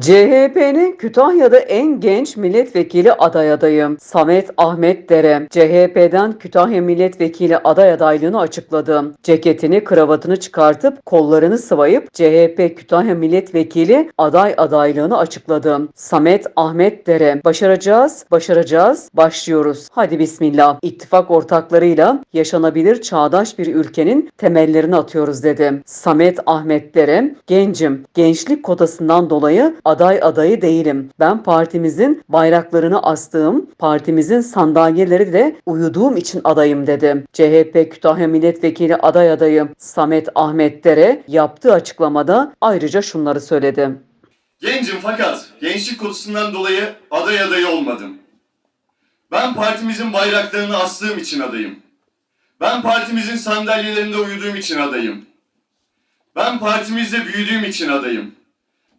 CHP'nin Kütahya'da en genç milletvekili aday adayı Samet Ahmet Dere, CHP'den Kütahya milletvekili aday adaylığını açıkladı. Ceketini, kravatını çıkartıp kollarını sıvayıp CHP Kütahya milletvekili aday adaylığını açıkladı. Samet Ahmet Dere, başaracağız, başaracağız, başlıyoruz. Hadi bismillah. İttifak ortaklarıyla yaşanabilir çağdaş bir ülkenin temellerini atıyoruz dedi. Samet Ahmet Dere, gencim, gençlik kotasından dolayı aday adayı değilim. Ben partimizin bayraklarını astığım, partimizin sandalyeleri de uyuduğum için adayım dedi. CHP Kütahya Milletvekili aday adayı Samet Ahmet Dere yaptığı açıklamada ayrıca şunları söyledi. Gencim fakat gençlik konusundan dolayı aday adayı olmadım. Ben partimizin bayraklarını astığım için adayım. Ben partimizin sandalyelerinde uyuduğum için adayım. Ben partimizde büyüdüğüm için adayım.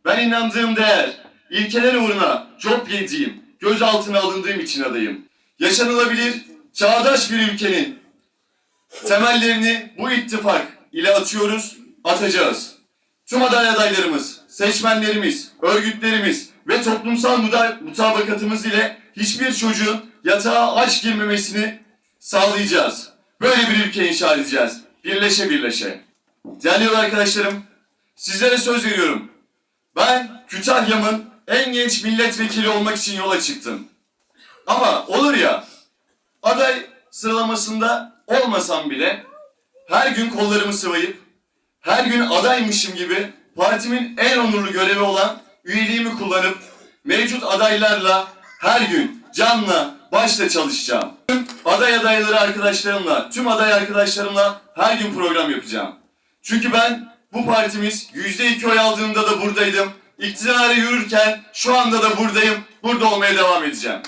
Ben inandığım değer, ilkeler uğruna job yediğim, gözaltına alındığım için adayım. Yaşanılabilir, çağdaş bir ülkenin temellerini bu ittifak ile atıyoruz, atacağız. Tüm aday adaylarımız, seçmenlerimiz, örgütlerimiz ve toplumsal mutabakatımız ile hiçbir çocuğun yatağa aç girmemesini sağlayacağız. Böyle bir ülke inşa edeceğiz. Birleşe birleşe. Değerli arkadaşlarım, sizlere söz veriyorum. Ben Kütahya'mın en genç milletvekili olmak için yola çıktım. Ama olur ya, aday sıralamasında olmasam bile her gün kollarımı sıvayıp her gün adaymışım gibi partimin en onurlu görevi olan üyeliğimi kullanıp mevcut adaylarla her gün canla başla çalışacağım. Tüm aday adayları arkadaşlarımla, tüm aday arkadaşlarımla her gün program yapacağım. Çünkü ben bu partimiz yüzde iki oy aldığımda da buradaydım. İktidara yürürken şu anda da buradayım. Burada olmaya devam edeceğim.